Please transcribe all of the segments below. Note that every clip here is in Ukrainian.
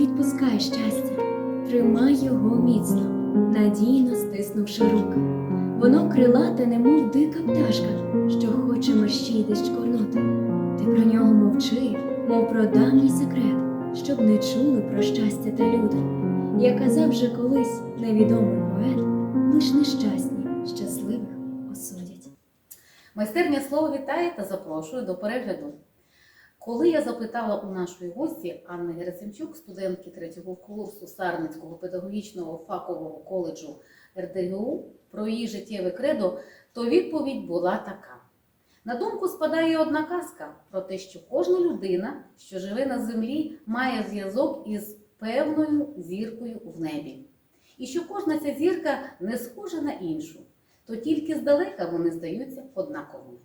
відпускай щастя, тримай його міцно, надійно стиснувши руки. Воно крилате, немов дика пташка, що хоче мерщій десь чкорнути. Ти про нього мовчи, мов про давній секрет, щоб не чули про щастя та люди. Як казав же колись невідомий поет, лиш нещасні щасливих осудять. Майстерня слово вітає та запрошую до перегляду. Коли я запитала у нашої гості Анни Герасимчук, студентки третього курсу Сарницького педагогічного фахового коледжу РДГУ, про її життєве кредо, то відповідь була така. На думку спадає одна казка про те, що кожна людина, що живе на землі, має зв'язок із певною зіркою в небі. І що кожна ця зірка не схожа на іншу, то тільки здалека вони здаються однаковими.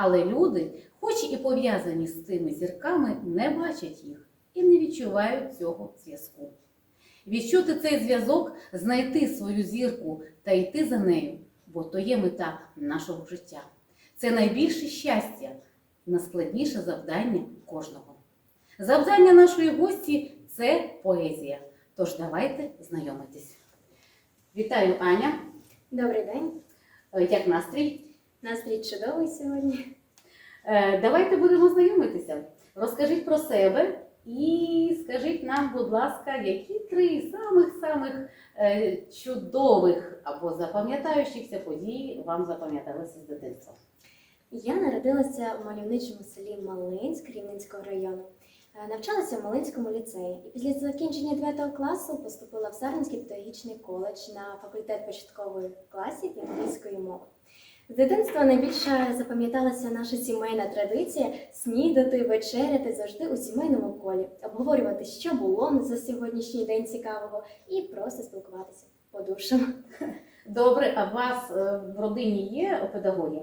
Але люди, хоч і пов'язані з цими зірками, не бачать їх і не відчувають цього зв'язку. Відчути цей зв'язок, знайти свою зірку та йти за нею, бо то є мета нашого життя. Це найбільше щастя, найскладніше завдання кожного. Завдання нашої гості це поезія. Тож давайте знайомитись. Вітаю, Аня. Добрий день, Е, Як настрій? Настрій чудовий сьогодні. Е, Давайте будемо знайомитися. Розкажіть про себе і скажіть нам, будь ласка, які три самих-самих е, чудових або запам'ятаючихся події вам запам'яталися з дитинства? Я народилася в мальовничому селі Малинськ Рівненського району. Е, Навчалася в Малинському ліцеї і після закінчення 9 класу поступила в Сарненський педагогічний коледж на факультет початкових класів англійської мови. З дитинства найбільше запам'яталася наша сімейна традиція снідати, вечеряти завжди у сімейному колі, обговорювати, що було за сьогоднішній день цікавого, і просто спілкуватися по душам. Добре, а у вас е, в родині є педагоги?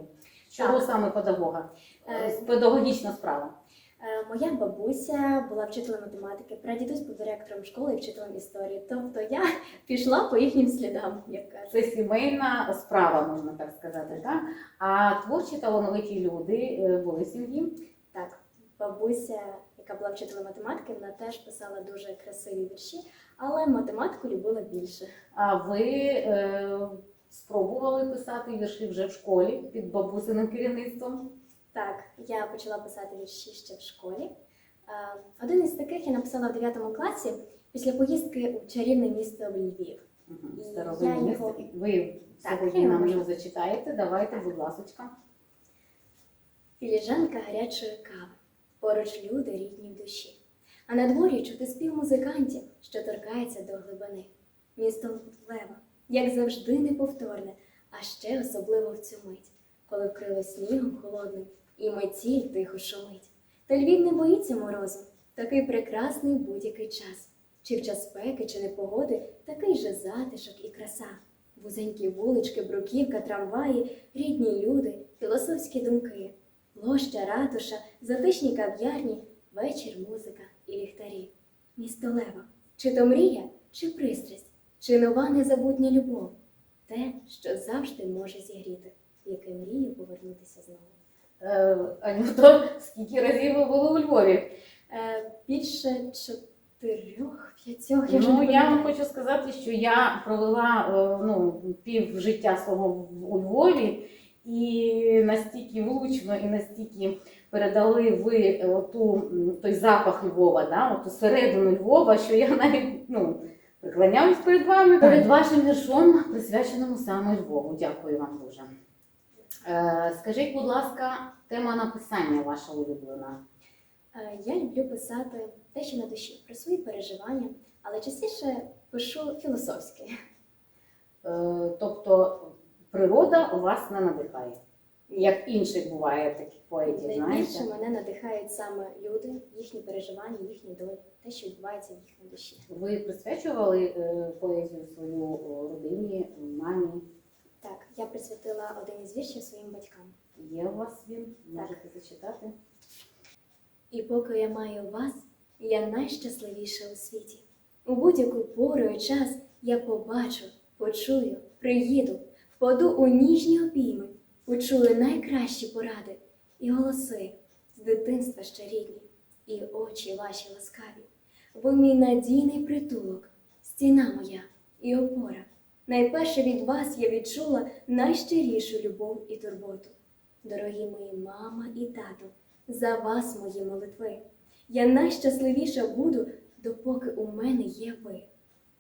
Чого Так. саме педагога? Е, Педагогічна справа. Е, Моя бабуся була вчителем математики, прадідусь був директором школи і вчителем історії. Тобто я пішла по їхнім слідам, як кажуть. Це сімейна справа, можна так сказати. Так? А творчі талановиті люди е, були в сім'ї. Так, бабуся, яка була вчителем математики, вона теж писала дуже красиві вірші, але математику любила більше. А ви е, спробували писати вірші вже в школі під бабусиним керівництвом? Так, я почала писати вірші ще в школі. Е, Один із таких я написала в 9 класі після поїздки у чарівне місто Львів. Мгм, І я місто. його- Ви Так, сьогодні я нам його зачитаєте. Давайте, будь ласка. Філіжанка гарячої кави, поруч люди рідні в душі. А на дворі чути спів музикантів, що торкається до глибини. Місто Лева, як завжди, неповторне, а ще особливо в цю мить, коли вкрило снігом холодним, і метіль тихо шумить. Та Львів не боїться морозу, такий прекрасний будь-який час. Чи в час спеки, чи непогоди, такий же затишок і краса. Вузенькі вулички, бруківка, трамваї, рідні люди, філософські думки. Площа, ратуша, затишні кав'ярні, вечір, музика і ліхтарі. Місто Лева. Чи то мрія, чи пристрасть, чи нова незабутня любов? Те, що завжди може зігріти, яке мріє повернутися знову. Е, то скільки разів ви були у Львові? Е, більше чотирьох, п'ятьох, я Ну, я вам хочу сказати, що я провела е, ну, пів життя свого у Львові, і настільки влучно, і настільки передали ви оту, той запах Львова, да, оту середину Львова, що я навіть ну, приклоняюсь перед вами, перед вашим віршом, присвяченому саме Львову. Дякую вам дуже. Е, скажіть, будь ласка, тема написання ваша улюблена. Е, Я люблю писати те, що на душі, про свої переживання, але частіше пишу філософське. Е, Тобто природа у вас не надихає. Як інших буває таких поетів, Найбільше знаєте? мене надихають саме люди, їхні переживання, їхні долі, те, що відбувається в їхній душі. Ви присвячували поезію свою родині, мамі? Присвятила один із віршів своїм батькам. Є у вас він? Можете зачитати? І поки я маю вас, я найщасливіша у світі. У будь-яку пору і час я побачу, почую, приїду, впаду у ніжні обійми, почую найкращі поради і голоси з дитинства ще рідні, і очі ваші ласкаві. ви мій надійний притулок, стіна моя і опора. Найперше від вас я відчула найщирішу любов і турботу. Дорогі мої мама і тато, за вас мої молитви. Я найщасливіша буду, допоки у мене є ви.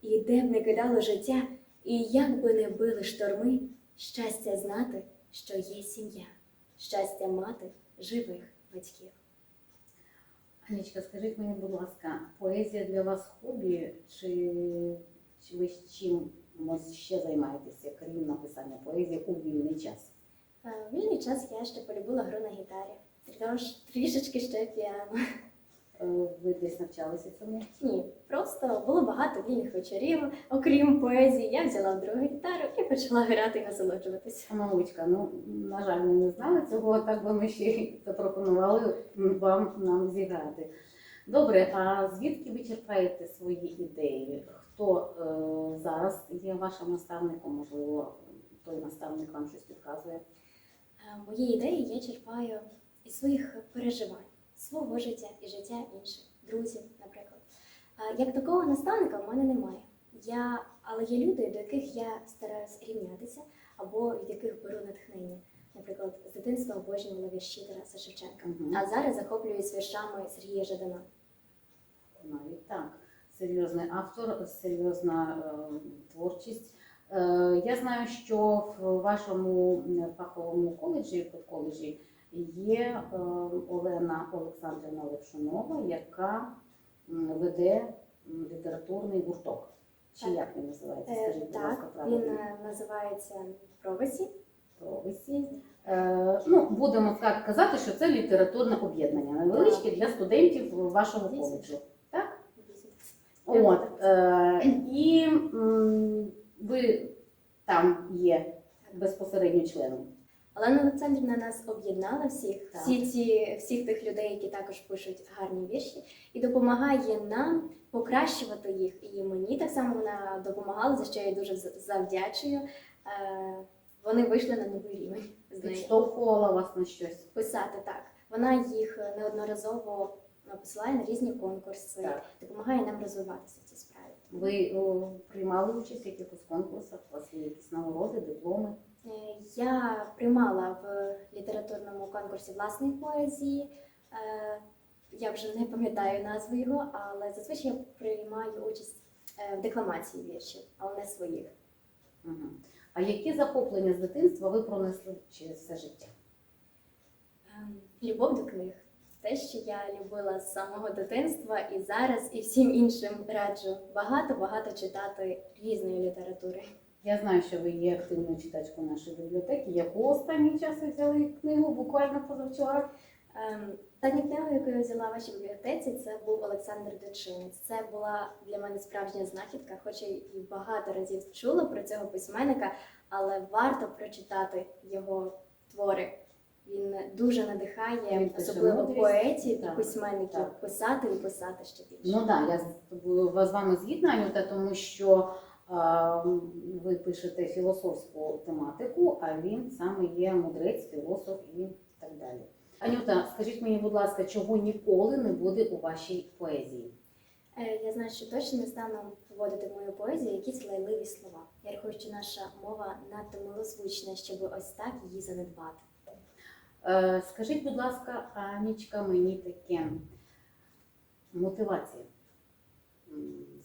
І де б не кидало життя, і як би не били шторми, щастя знати, що є сім'я, щастя мати живих батьків. Анічка, скажіть мені, будь ласка, поезія для вас хобі, чи, чи ви чимось ще займаєтеся, крім написання поезії у вільний час? А в вільний час я ще полюбила гру на гітарі. Тож трішечки ще піано. Е, Ви десь навчалися цьому? Ні, просто було багато вільних вечорів, окрім поезії, я взяла другу гітару і почала грати і насолоджуватися. Мамочка, ну на жаль, ми не знали цього, так би ми ще й запропонували вам нам зіграти. Добре, а звідки ви черпаєте свої ідеї? Хто е, зараз є вашим наставником? Можливо, той наставник вам щось підказує? Мої ідеї я черпаю із своїх переживань, свого життя і життя інших, друзів, наприклад. Як такого наставника в мене немає. Я, але є люди, до яких я стараюсь рівнятися або від яких беру натхнення. Наприклад, з дитинства обожнювала вірші Тараса Шевченка. Мгм. А зараз захоплююсь віршами Сергія Жадана. Навіть так. Серйозний автор, серйозна е, творчість. Е, я знаю, що в вашому м, фаховому коледжі, педколеджі, є е, Олена Олександрівна Левшунова, яка веде літературний гурток. Чи Так. як він називається? Е, Скажіть, будь ласка, Так, він е, називається Провесі. Провесі. Е, ну, будемо так казати, що це літературне об'єднання невеличке для студентів вашого коледжу. От, е, і м, ви там є безпосередньо членом. Олена Олександрівна нас об'єднала всіх, Так. всі ці, всіх тих людей, які також пишуть гарні вірші, і допомагає нам покращувати їх. І мені так само вона допомагала, за що я їй дуже з- завдячую. Е, Вони вийшли на новий рівень з нею. Підштовхувала вас на щось. Писати так. Вона їх неодноразово посилає на різні конкурси, Так. допомагає нам розвиватися в цій справі. Ви о, приймали участь в якихось конкурсах, у вас є якісь нагороди, дипломи. Е, Я приймала в літературному конкурсі власної поезії. Е, Я вже не пам'ятаю назву його, але зазвичай я приймаю участь е, в декламації віршів, але не своїх. Угу. А які захоплення з дитинства ви пронесли через все життя? Ем, Любов до книг. Те, що я любила з самого дитинства і зараз, і всім іншим раджу багато-багато читати різної літератури. Я знаю, що ви є активною читачкою нашої бібліотеки. Яку останній час ви взяли книгу буквально позавчора? Ем, Остання книга, яку я взяла в вашій бібліотеці, це був Олександр Дочинець. Це була для мене справжня знахідка, хоча і багато разів чула про цього письменника, але варто прочитати його твори. Він дуже надихає, Він особливо мудрість. поетів Так, письменників, так. писати і писати ще більше. Ну так, я з вами згідна, Анюта, тому що а, ви пишете філософську тематику, а він саме є мудрець, філософ і так далі. Анюта, скажіть мені, будь ласка, чого ніколи не буде у вашій поезії? Е, Я знаю, що точно не стану вводити в мою поезію якісь лайливі слова. Я рахую, що наша мова надто милозвучна, щоб ось так її занедбати. Е, Скажіть, будь ласка, Анічка, мені таке мотивація.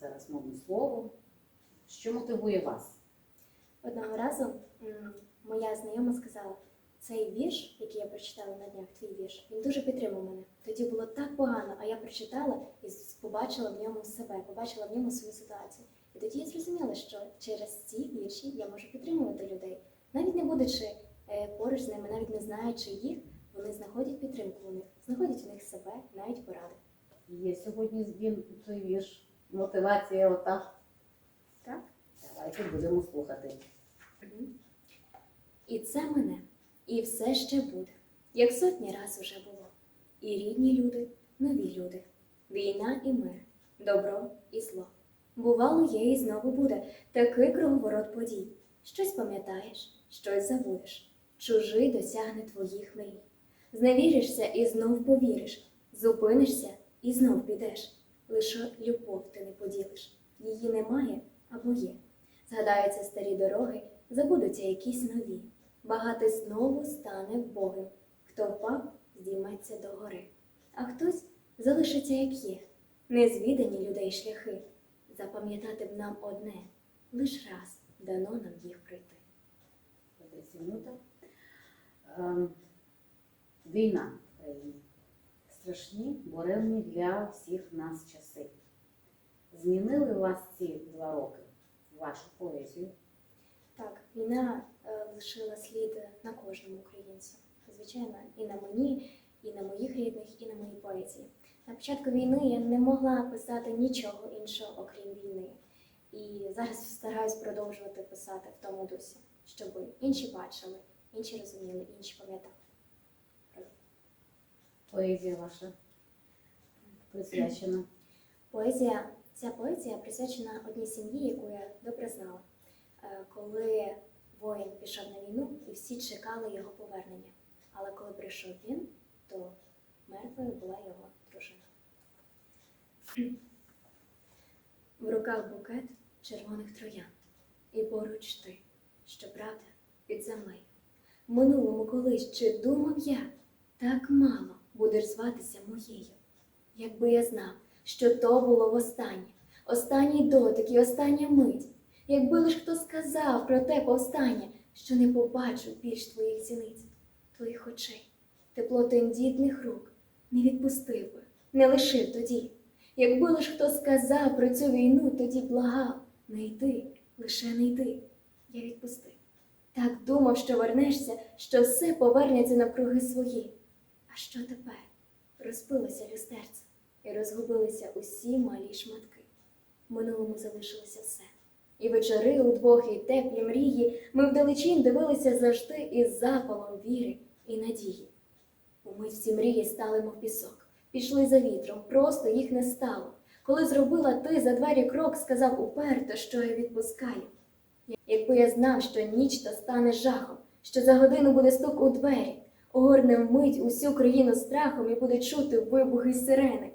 Зараз мовне слово. Що мотивує вас? Одного разу моя знайома сказала: цей вірш, який я прочитала на днях, твій вірш, він дуже підтримав мене. Тоді було так погано, а я прочитала і побачила в ньому себе, побачила в ньому свою ситуацію. І тоді я зрозуміла, що через ці вірші я можу підтримувати людей, навіть не будучи поруч з ними, навіть не знаючи їх, вони знаходять підтримку у них, знаходять у них себе, навіть поради. Є сьогодні той вірш. Мотивація ота. Так? Давайте будемо слухати. І це мене, і все ще буде, як сотні раз уже було. І рідні люди, нові люди, війна і мир, добро і зло. Бувало, є і знову буде такий круговорот подій. Щось пам'ятаєш, щось забудеш, чужий досягне твоїх мрій. Зневіришся і знов повіриш, зупинишся і знов підеш. лише любов ти не поділиш. Її немає або є. Згадаються старі дороги, забудуться якісь нові. Багатий знову стане Богом. Хто впав, здійметься до гори, а хтось залишиться, як є. Незвідані людей шляхи. Запам'ятати б нам одне лиш раз дано нам їх пройти. Ем, Війна в країні. Страшні, буремні для всіх нас часи. Змінили вас ці два роки, вашу поезію. Так, війна е, лишила слід на кожному українцю. Звичайно, і на мені, і на моїх рідних, і на моїй поезії. На початку війни я не могла писати нічого іншого, окрім війни. І зараз стараюсь продовжувати писати в тому дусі, щоб інші бачили, інші розуміли, інші пам'ятали. Поезія ваша присвячена. Поезія, ця поезія присвячена одній сім'ї, яку я добре знала. Е, Коли воїн пішов на війну, і всі чекали його повернення. Але коли прийшов він, то мертвою була його дружина. В руках букет червоних троянд, і поруч ти, що правда, під землею. Минулому колись чи думав я, так мало будеш зватися моєю. Якби я знав, що то було востаннє, останній дотик і остання мить, якби лиш хто сказав про те повстання, що не побачу більш твоїх зіниць, твоїх очей, тепло тендітних рук, не відпустив би, не лишив тоді. Якби лиш хто сказав про цю війну, тоді благав, не йди, лише не йди. Я відпустив. Так думав, що вернешся, що все повернеться на круги свої. А що тепер? Розпилося люстерце, і розгубилися усі малі шматки. В минулому залишилося все. І вечори удвох, і теплі мрії ми вдалечінь дивилися завжди із запалом віри і надії. Умить всі мрії стали, мов пісок, пішли за вітром, просто їх не стало. Коли зробила ти за двері крок, сказав уперто, що я відпускаю. Якби я знав, що ніч та стане жахом, що за годину буде стук у двері, огорне вмить усю країну страхом і буде чути вибухи сирени.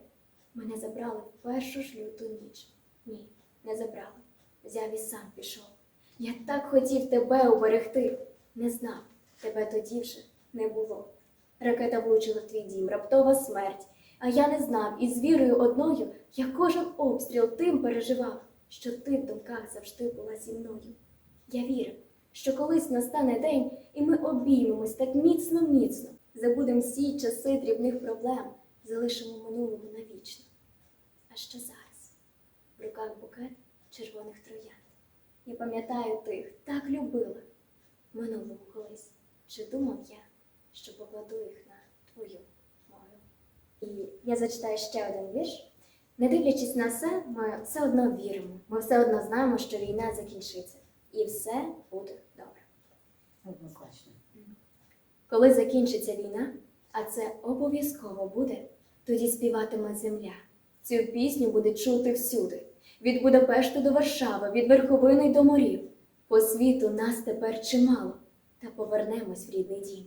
Мене забрали в першу ж люту ніч. Ні, не забрали. Взяв і сам пішов. Я так хотів тебе уберегти. Не знав, тебе тоді вже не було. Ракета влучила в твій дім, раптова смерть. А я не знав, і з вірою одною я кожен обстріл тим переживав, що ти в думках завжди була зі мною. Я вірив, що колись настане день, і ми обіймемось так міцно, міцно, забудемо всі часи дрібних проблем, залишимо минулому навічно. А що зараз? В руках букет червоних троянд. Я пам'ятаю тих, так любила. Минулому колись. Чи думав я, що покладу їх на твою мою? І я зачитаю ще один вірш. Не дивлячись на все, ми все одно віримо. Ми все одно знаємо, що війна закінчиться. І все буде добре. Однозначно. Коли закінчиться війна, а це обов'язково буде, тоді співатиме земля. Цю пісню буде чути всюди. Від Будапешту до Варшави, від верховини до морів. По світу нас тепер чимало, та повернемось в рідний дім.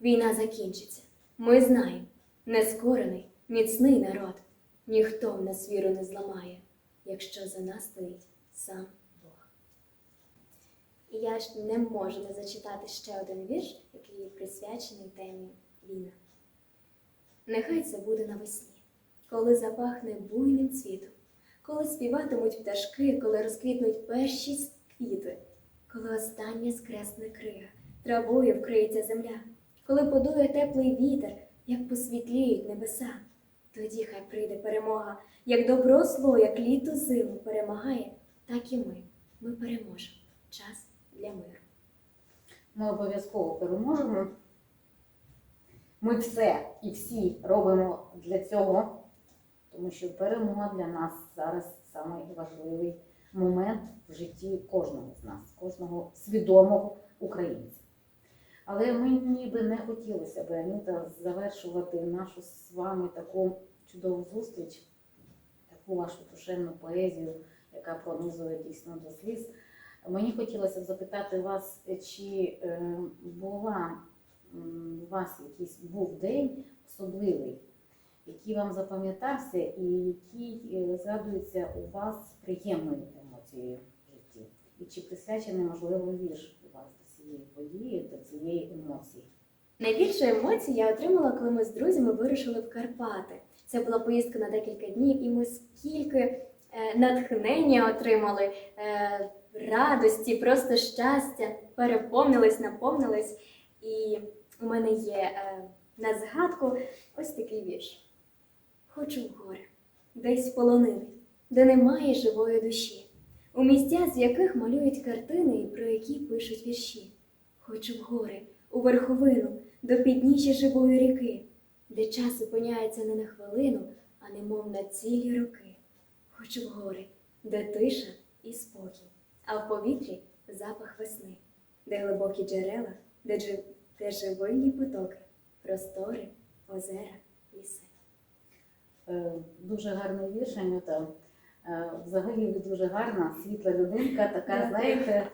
Війна закінчиться. Ми знаємо, нескорений, міцний народ. Ніхто в нас віру не зламає, якщо за нас стоїть сам Бог. І я ж не можу не зачитати ще один вірш, який присвячений темі війна. Нехай це буде навесні, коли запахне буйним цвітом, коли співатимуть пташки, коли розквітнуть перші квіти, коли остання скресне крига, травою вкриється земля, коли подує теплий вітер, як посвітліють небеса. Тоді хай прийде перемога, як добро зло, як літо зиму перемагає, так і ми. Ми переможемо. Час для миру. Ми обов'язково переможемо. Ми все і всі робимо для цього, тому що перемога для нас зараз найважливий момент в житті кожного з нас, кожного свідомого українця. Але мені би не хотілося б, Анюта, завершувати нашу з вами таку чудову зустріч, таку вашу душевну поезію, яка пронизує дійсно до сліз. Мені хотілося б запитати вас, чи е, була у вас якийсь був день особливий, який вам запам'ятався і який е, згадується у вас приємною емоцією в житті? І чи присвячений, можливо, вірш цієї події, до цієї емоції? Найбільше емоцій я отримала, коли ми з друзями вирушили в Карпати. Це була поїздка на декілька днів, і ми скільки е, натхнення отримали, е, радості, просто щастя, переповнились, наповнились. І у мене є е, на згадку ось такий вірш. Хочу в гори, десь полонини, де немає живої душі, у місця, з яких малюють картини про які пишуть вірші. Хочу в гори, у верховину, до підніжжя живої ріки, де час опиняється не на хвилину, а немов на цілі роки. Хочу в гори, де тиша і спокій, а в повітрі запах весни, де глибокі джерела, де, джи- де живильні потоки, простори, озера, ліси. Е, Дуже гарний вірш, Анюта. Е, Взагалі ви дуже гарна, світла людинка, така, знаєте,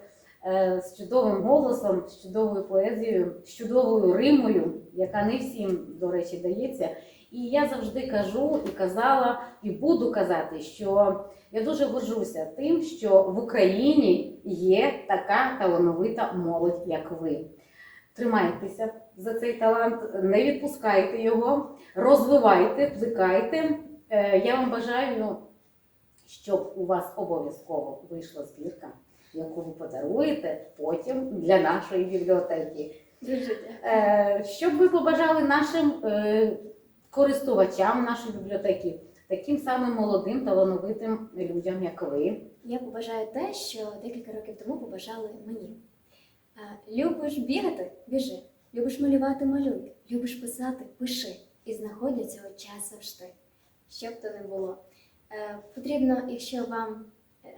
з чудовим голосом, з чудовою поезією, з чудовою римою, яка не всім, до речі, дається. І я завжди кажу і казала, і буду казати, що я дуже горжуся тим, що в Україні є така талановита молодь, як ви. Тримайтеся за цей талант, не відпускайте його, розвивайте, плекайте. Е, Я вам бажаю, щоб у вас обов'язково вийшла збірка, яку ви подаруєте потім для нашої бібліотеки. Дуже дякую. Е, Що б ви побажали нашим е, користувачам нашої бібліотеки, таким самим молодим, талановитим людям, як ви? Я побажаю те, що декілька років тому побажали мені. Любиш бігати? Біжи. Любиш малювати малюй. Любиш писати пиши. І знаходь для цього час завжди. Що б то не було. Е, Потрібно, якщо вам е,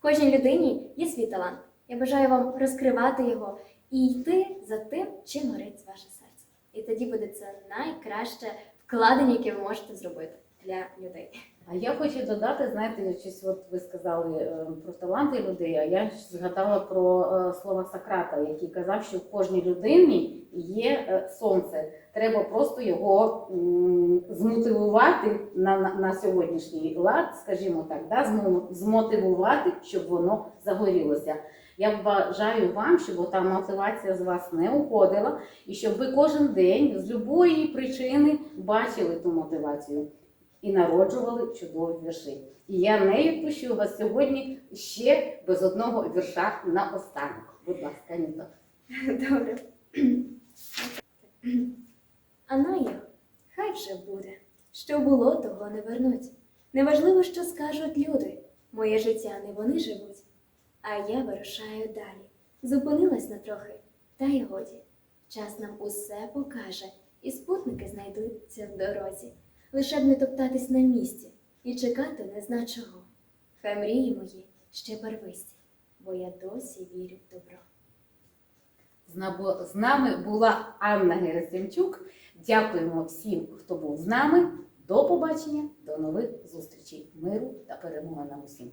кожній людині є свій талант. Я бажаю вам розкривати його і йти за тим, чим горить ваше серце. І тоді буде це найкраще вкладення, яке ви можете зробити для людей. А я хочу додати, знаєте, щось от ви сказали е, про таланти людей, а я згадала про е, слова Сократа, який казав, що в кожній людині є е, сонце. Треба просто його змотивувати на, на, на сьогоднішній лад, скажімо так, да, змотивувати, щоб воно загорілося. Я бажаю вам, щоб та мотивація з вас не уходила, і щоб ви кожен день з любої причини бачили ту мотивацію і народжували чудові вірші. І я не відпущу вас сьогодні ще без одного вірша на останок. Будь ласка, Ніто. Добре. А на їх хай вже буде. Що було, того не вернуть. Неважливо, що скажуть люди. Моє життя не вони живуть, а я вирушаю далі. Зупинилась на трохи, та й годі. Час нам усе покаже, і спутники знайдуться в дорозі. Лише б не топтатись на місці і чекати не зна чого. Хай мрії мої ще барвисті, бо я досі вірю в добро. З нами була Анна Герасимчук. Дякуємо всім, хто був з нами. До побачення, до нових зустрічей, миру та перемоги нам усім.